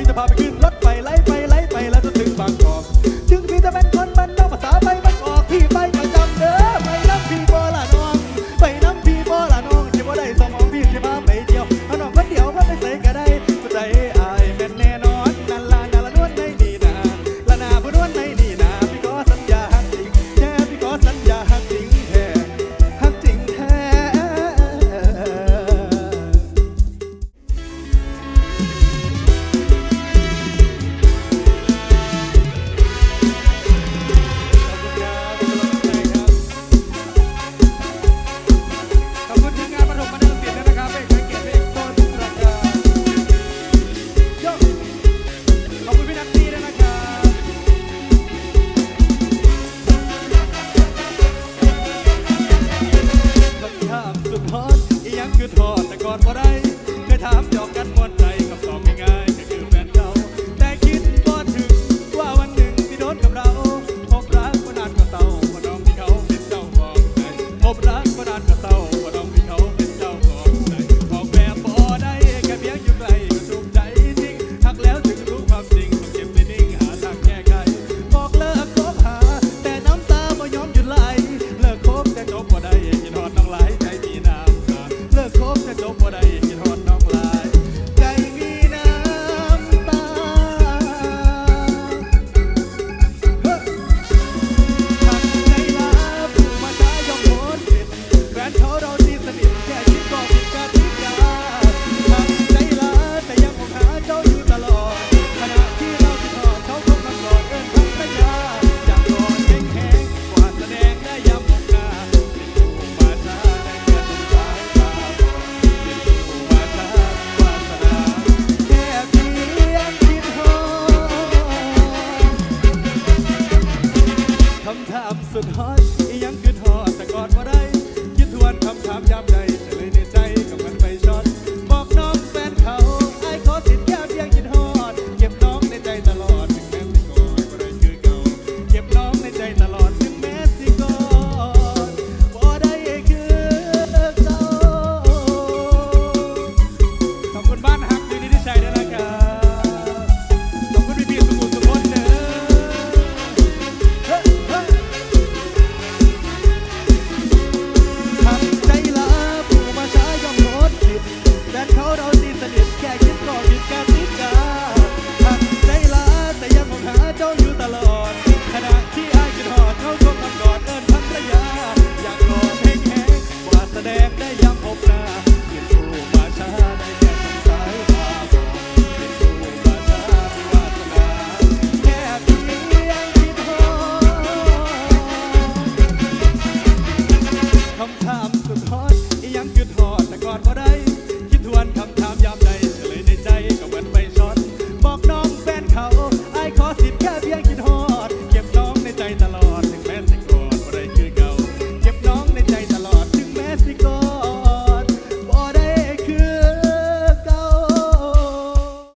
พี่จะพาไปขึ้นรถ ทอดอีหยังคือทอดแต่ก่อนบ่ได้ took.